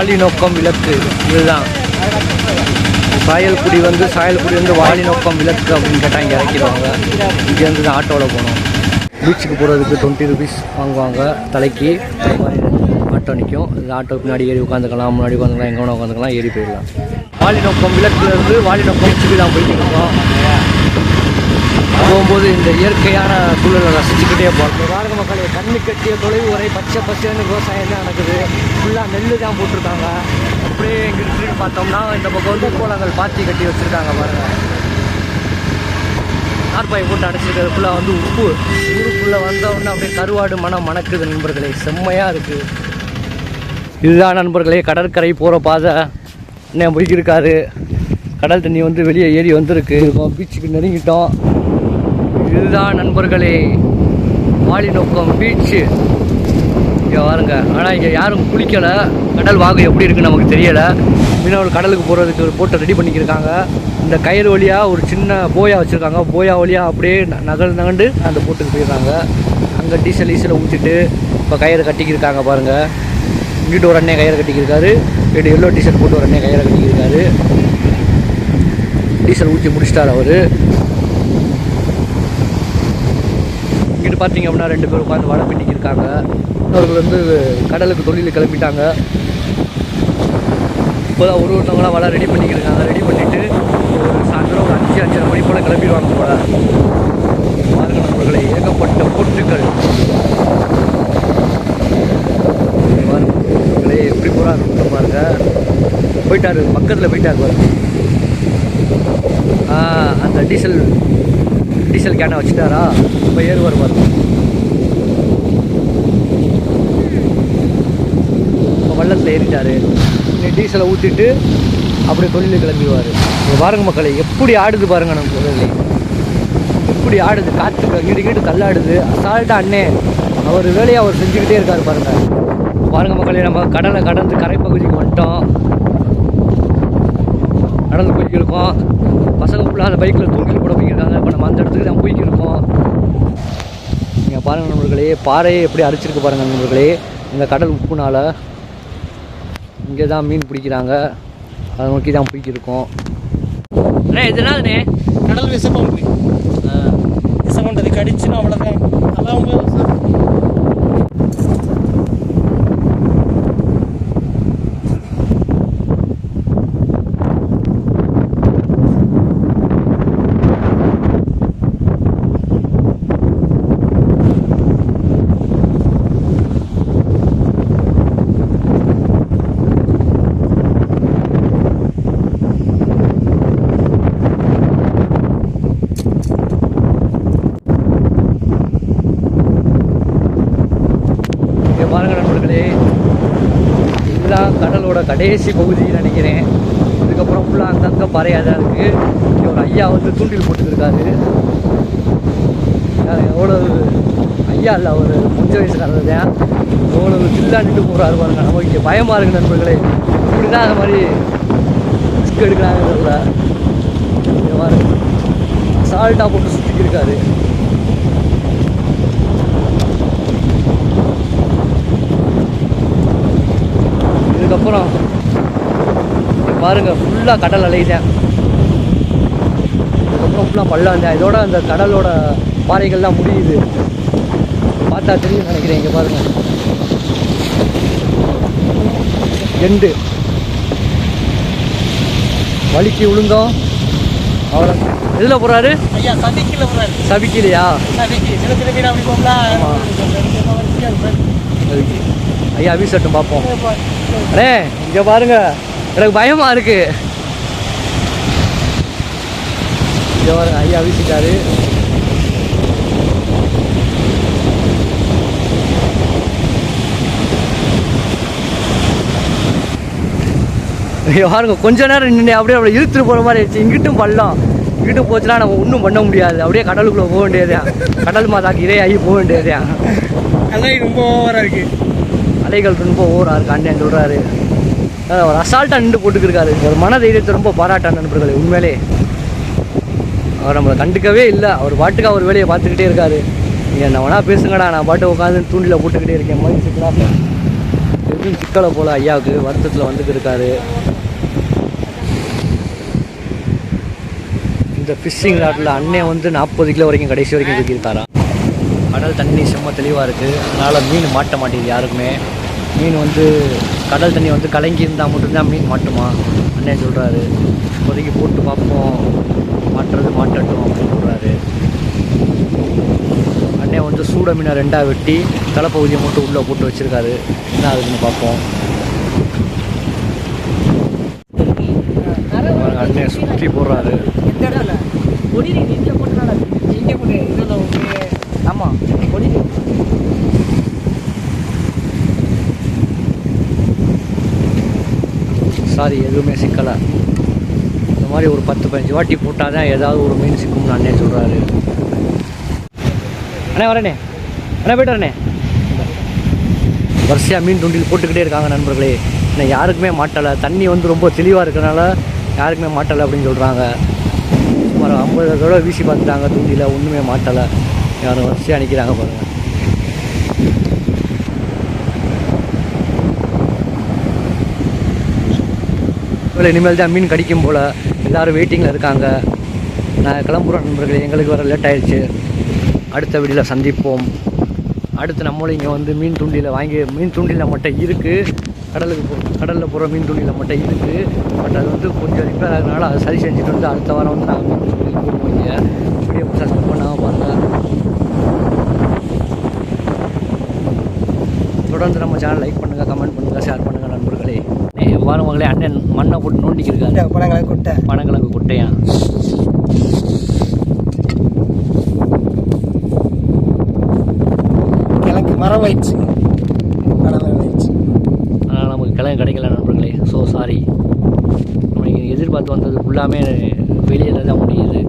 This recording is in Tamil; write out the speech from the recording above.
வாலி நோக்கம் விளக்கு. இதுதான். சாயல்குடி வந்து சாயல்குடி வந்து வாலி நோக்கம் விளக்கு அப்படின்னு கேட்டால் இங்கே இறக்கிடுவாங்க இங்கேருந்து தான் ஆட்டோவில் போகணும். பீச்சுக்கு போகிறதுக்கு டுவெண்ட்டி ருபீஸ் வாங்குவாங்க. தலைக்கு ஆட்டோ நிற்கும் இந்த ஆட்டோ பின்னாடி ஏறி உட்காந்துக்கலாம் முன்னாடி உட்காந்துக்கலாம் எங்கே வேணா உட்காந்துக்கலாம் ஏறி போயிடலாம். வாலி நோக்கம் விளக்குலேருந்து வாலி நோக்கம் பீச்சுக்கு தான் போயிட்டு இருக்கோம். போகும்போது இந்த இயற்கையான சூழலை ரசிச்சுக்கிட்டே போகிறோம் பாருங்க மக்களே கண்ணு கட்டிய தொலைவு வரை பச்சை பச்சைன்னு விவசாயம் தான் நடக்குது. ஃபுல்லாக நெல் தான் போட்டிருக்காங்க. அப்படியே எங்கள் திரும்பி பார்த்தோம்னா இந்த பக்கம் வந்து கோலங்கள் பாத்தி கட்டி வச்சுருக்காங்க பாருங்கள் நாற்பாயை போட்டு அடைச்சிருக்கிறது ஃபுல்லாக வந்து உப்பு ஊருக்குள்ளே வந்தோடனே அப்படியே கருவாடு மனம் மணக்குது நண்பர்களே. செம்மையாக இருக்குது இதுதான் நண்பர்களே கடற்கரை போகிற பாதை. என்ன போய்க்கு இருக்காது கடல் தண்ணி வந்து வெளியே ஏறி வந்திருக்கு. பீச்சுக்கு நெருங்கிட்டோம். இதுதான் நண்பர்களே வாலிநோக்கம் பீச்சு. இங்கே வாருங்க. ஆனால் இங்கே யாரும் குளிக்கலை. கடல் வாகு எப்படி இருக்குன்னு நமக்கு தெரியலை. மீனவர்கள் கடலுக்கு போகிறதுக்கு ஒரு போட்டை ரெடி பண்ணிக்கிருக்காங்க. இந்த கயிறு வழியாக ஒரு சின்ன போயா வச்சுருக்காங்க. போயா வழியாக அப்படியே ந- நகல் நகண்டு அந்த போட்டுக்கு போயிடுறாங்க. அங்கே டீசல் டீசலை ஊற்றிட்டு இப்போ கயிறு கட்டிக்கிருக்காங்க பாருங்கள் இங்கிட்டு ஒரு அண்ணே கயிறு கட்டிக்கிருக்காரு. இங்கிட்டு எல்லோ டீசல் போட்டு ஒரு அண்ணே கயிறு கட்டிக்கிருக்காரு. டீசல் ஊற்றி முடிச்சிட்டார் அவர் இங்கிட்டு பார்த்தீங்க அப்படின்னா ரெண்டு பேர் உட்காந்து வடை பின்னிக்கு இருக்காங்க. அவர்கள் வந்து கடலுக்கு தொழில் கிளம்பிட்டாங்க. இப்போதான் ஒரு ஒருத்தவங்களாம் வடை ரெடி பண்ணிக்கிருக்காங்க ரெடி பண்ணிவிட்டு ஒரு சாயந்தரம் ஒரு அஞ்சு அஞ்சரை மணி போல் கிளம்பிடுவாங்க போல. பாருங்க ஏகப்பட்ட பொட்டுக்கள் எப்படி போகிறாரு உள்ள பாருங்க போயிட்டாரு பக்கத்தில் போயிட்டார் பாருங்க அந்த டீசல் டீசல் கேனை வச்சுட்டாரா? இப்போ ஏறுவார் பாருங்க இப்போ வள்ளத்தில் ஏறிட்டாரு. நீ டீசலை ஊற்றிட்டு அப்படியே தொழில் கிளம்பிடுவார். பாருங்க மக்களை எப்படி ஆடுது பாருங்க நம்ம முதல்ல எப்படி ஆடுது காற்று இங்கிட்டு இங்கிட்டு தள்ளாடுது. அசால்ட்டா அண்ணே அவர் வேலையை அவர் செஞ்சுக்கிட்டே இருக்கார் பாருங்கள் பாருங்க மக்களே நம்ம கடலை கடந்து கரைப்பகுதிக்கு வந்துட்டோம். நடந்து போய்க்கு இருக்கோம் பசங்க ஃபுல்லாக அந்த பைக்கில் தூக்கில் போட போய்க்கிருக்காங்க. இப்போ நம்ம அந்த இடத்துக்கு தான் போய்க்கு இருக்கோம் நீங்கள் பாருங்கள் நண்பர்களே பாறையை எப்படி அரிச்சிருக்கு பாருங்கள் நண்பர்களே. இந்த கடல் உப்புனால இங்கே தான் மீன் பிடிக்கிறாங்க. அதை நோக்கி தான் போய்க்கிருக்கோம். அண்ணே இது என்னதுண்ணே? கடல் விஷப்பம்பு விஷப்பண்டது கடிச்சுன்னா அவ்வளோதான் அதான் இங்கே பாருங்க நண்பர்களே இதுதான் கடலோட கடைசி பகுதின்னு நினைக்கிறேன். இதுக்கப்புறம் ஃபுல்லாக அங்கங்கே பறையாக தான் இருக்குது இங்கே ஒரு ஐயா வந்து தூண்டில் போட்டுருக்காரு எவ்வளவு ஐயா இல்லை அவர் கொஞ்ச வயசுக்காரர் தான். எவ்வளவு சில்லா நின்று போகிறாரு பாருங்க. நமக்கு இங்கே பயமாக இருக்கு நண்பர்களே. இப்படி தான் அந்த மாதிரி ரிஸ்க் எடுக்கிறாங்க தெரியல. பாருங்க. சால்ட்டாக போட்டு சுற்றிக்கிருக்காரு இருக்காரு இதுக்கப்புறம் இங்க பாருங்க ஃபுல்லாக கடல் அலைதான் இதுக்கப்புறம் ஃபுல்லாக பள்ளம் தான் இதோட அந்த கடலோட பாறைகள்லாம் முடியுது. பார்த்தா தெரியும் நினைக்கிறேன் இங்கே பாருங்க. எண்டு. வலிக்கு விழுந்தோம் அவ்வளோ. எதில் போகிறாரு ஐயா சதிக்கில் போகிறாரு சபிக்கலையா மீன் அப்படி போகலாம். அதுக்கு ஐயா வீசட்டும் பார்ப்போம். அண்ணே இங்கே பாருங்க. எனக்கு பயமா இருக்கு. இங்கே பாருங்க ஐயா வீசிட்டாரு. பாருங்க கொஞ்ச நேரம் நின்று அப்படியே அப்படியே இழுத்துட்டு போகிற மாதிரி ஆயிடுச்சு. இங்கிட்டும் பள்ளம். இங்கிட்டும் போச்சுன்னா நம்ம ஒன்றும் பண்ண முடியாது. அப்படியே கடலுக்குள்ளே போக வேண்டியதுதான். கடல் மாதாக்கு இரையாகி போக வேண்டியதுதான். அலை ரொம்ப ஓவராக இருக்கு. அலைகள் ரொம்ப ஓவரா இருக்கு அண்ணன் சொல்றாரு? ஒரு அசால்ட்டாக நின்று போட்டுக்கிருக்காரு. ஒரு மன தைரியத்தை ரொம்ப பாராட்டான நண்பர்களே உண்மையிலே. அவர் நம்மளை கண்டுக்கவே இல்லை. அவர் பாட்டுக்கு அவர் வேலையை பார்த்துக்கிட்டே இருக்காரு. நீங்கள் என்ன வேணா பேசுங்கடா நான் பாட்டு உட்காந்து தூண்டில போட்டுக்கிட்டே இருக்கேன். மாதிரி சிக்கலாக எதுவும் சிக்கலை போல் ஐயாவுக்கு வருத்தத்தில் வந்துட்டு இருக்காரு. இந்த ஃபிஷ்ஷிங் ராட்டில் அண்ணன் வந்து நாற்பது கிலோ வரைக்கும் கடைசி வரைக்கும் தூக்கியிருக்காராம் கடல் தண்ணி செம்ம தெளிவாக இருக்குது அதனால் மீன் மாட்ட மாட்டேங்குது யாருக்குமே. மீன் வந்து கடல் தண்ணி வந்து கலங்கி இருந்தால் மட்டும்தான் மீன் மாட்டுமா? அண்ணன் சொல்கிறாரு இப்போதைக்கு போட்டு பார்ப்போம். மாட்டுறது மாட்டட்டும் அப்படின்னு சொல்கிறாரு அண்ணன் வந்து சூட மீனை ரெண்டாக வெட்டி தலைப்பகுதியை மட்டும் உள்ளே போட்டு வச்சுருக்காரு. என்ன ஆகுதுன்னு பார்ப்போம். அண்ணன் சுற்றி போடுறாரு. இந்த இடத்துல ஆமாம் கொடிக்கு சாரி எதுவுமே சிக்கலை. இந்த மாதிரி ஒரு பத்து பதினஞ்சு வாட்டி போட்டால் தான் ஏதாவது ஒரு மீன் சிக்கும்னு அண்ணே சொல்கிறாரு அண்ணே வரேனே. அண்ணே போய்ட்டு வரேனே. வரிசையாக மீன் தூண்டில் போட்டுக்கிட்டே இருக்காங்க நண்பர்களே. இன்னும் யாருக்குமே மாட்டலை. தண்ணி வந்து ரொம்ப தெளிவாக இருக்கிறனால யாருக்குமே மாட்டலை அப்படின்னு சொல்கிறாங்க சுமார் ஐம்பது தடவை வீசி பார்த்துட்டாங்க தூண்டியில் ஒன்றுமே மாட்டலை. யாரும் வரிசையாக நிற்கிறாங்க பாருங்கள் இவ்வளோ இனிமேல் தான் மீன் கடிக்கும் போல் எல்லோரும் வெயிட்டிங்கில் இருக்காங்க. நான் கிளம்புற நண்பர்களே எங்களுக்கு வர லேட் ஆயிடுச்சு. அடுத்த வீடியில் சந்திப்போம். அடுத்து நம்மளும் இங்கே வந்து மீன் தூண்டியில் வாங்கி மீன் தூண்டியில் மட்டும் இருக்குது கடலுக்கு போ கடலில் போகிற மீன் துண்டியில் மட்டும் இருக்குது பட் அது வந்து கொஞ்சம் ரிப்பேர் ஆகுறதுனால அதை சரி செஞ்சுட்டு வந்து அடுத்த வாரம் வந்து நாங்கள் மீன் தூண்டில் போடுவோம் இங்கே. தொடர்ந்து நம்ம சேனல் லைக் பண்ணுங்கள் கமெண்ட் பண்ணுங்கள் ஷேர் பண்ணுங்கள் நண்பர்களே. வாரம் மகளே அண்ணன் மண்ணை போட்டு நோண்டிக்கிருக்காரு. பழங்களை கொட்டை. பனங்கிழங்கு குட்டையா? கிழங்கு மரம் ஆயிடுச்சு ஆனால் நமக்கு கிழங்கு கிடைக்கல நண்பர்களே. ஸோ சாரி நம்ம எதிர்பார்த்து வந்தது ஃபுல்லாமே வெளியில் தான் முடியுது.